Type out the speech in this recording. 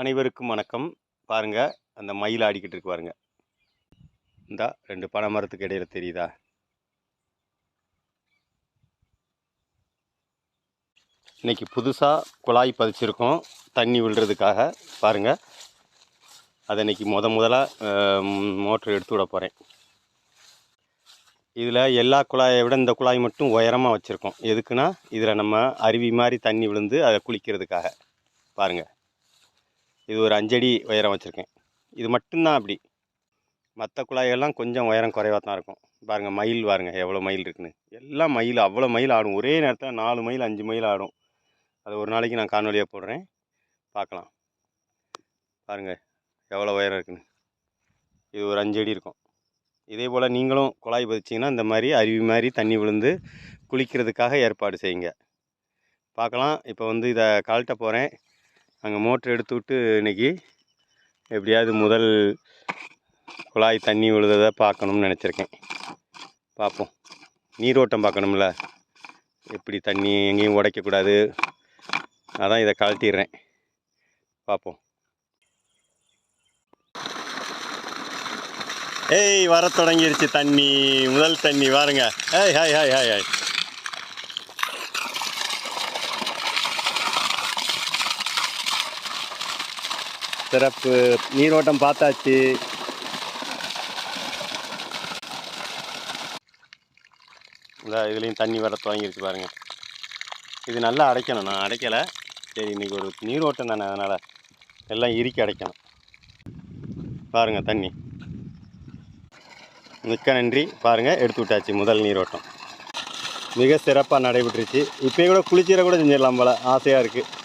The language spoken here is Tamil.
அனைவருக்கும் வணக்கம். பாருங்க அந்த மயில் ஆடிக்கிட்டு இருக்கு பாருங்க. இந்தா ரெண்டு பனை மரத்துக்கு இடையில் தெரியுதா? இன்னைக்கு புதுசாக குழாய் பதிச்சிருக்கோம் தண்ணி விழுறதுக்காக. பாருங்கள் அதை இன்றைக்கி முத முதலாக மோட்ரு எடுத்து விட போகிறேன் இதில் எல்லா குழாயை விட இந்த குழாய் மட்டும் உயரமாக வச்சுருக்கோம். எதுக்குன்னா இதில் நம்ம அருவி மாதிரி தண்ணி விழுந்து அதை குளிக்கிறதுக்காக. பாருங்கள் இது ஒரு அஞ்சடி உயரம் வச்சுருக்கேன். இது மட்டும்தான் அப்படி. மற்ற குழாய்கள்லாம் கொஞ்சம் உயரம் குறைவாக தான் இருக்கும். பாருங்கள் மயில் பாருங்கள் எவ்வளோ மயில் இருக்குன்னு. எல்லாம் மயில் அவ்வளோ மயில் ஆடும். ஒரே நேரத்தில் நாலு மயில் அஞ்சு மயில் ஆடும். அது ஒரு நாளைக்கு நான் காணொலியாக போடுறேன். பார்க்கலாம். பாருங்கள் எவ்வளோ உயரம் இருக்குன்னு. இது ஒரு அஞ்சு அடி இருக்கும். இதே போல் நீங்களும் குழாய் பதிச்சிங்கன்னா இந்த மாதிரி அருவி மாதிரி தண்ணி விழுந்து குளிக்கிறதுக்காக ஏற்பாடு செய்யுங்க. பார்க்கலாம். இப்போ வந்து இதை கழட்ட போகிறேன் அங்கே மோட்ரு எடுத்து விட்டு இன்னைக்கு எப்படியாவது முதல் குழாய் தண்ணி விழுததை பார்க்கணும்னு நினச்சிருக்கேன். பார்ப்போம். நீரோட்டம் பார்க்கணும்ல. எப்படி தண்ணி எங்கேயும் உடைக்கக்கூடாது. அதான் இதை கழட்டிடுறேன். பார்ப்போம். ஏய் வர தொடங்கிருச்சு தண்ணி. முதல் தண்ணி வாருங்க. ஏய் ஹாய் ஹாய் ஹாய் ஹாய். சிறப்பு. நீரோட்டம் பார்த்தாச்சு. இந்த இதுலேயும் தண்ணி வர துவங்கிருச்சு பாருங்கள் இது நல்லா அடைக்கணும். நான் அடைக்கலை. சரி இன்றைக்கி ஒரு நீரோட்டம் தானே அதனால் எல்லாம் இறுக்கி அடைக்கணும். பாருங்கள் தண்ணி. மிக்க நன்றி. பாருங்கள் எடுத்து விட்டாச்சு முதல் நீரோட்டம். மிக சிறப்பாக நடைபெற்றுச்சு. இப்போ கூட குளிச்சிட கூட செஞ்சிடலாம் போல். ஆசையாக இருக்குது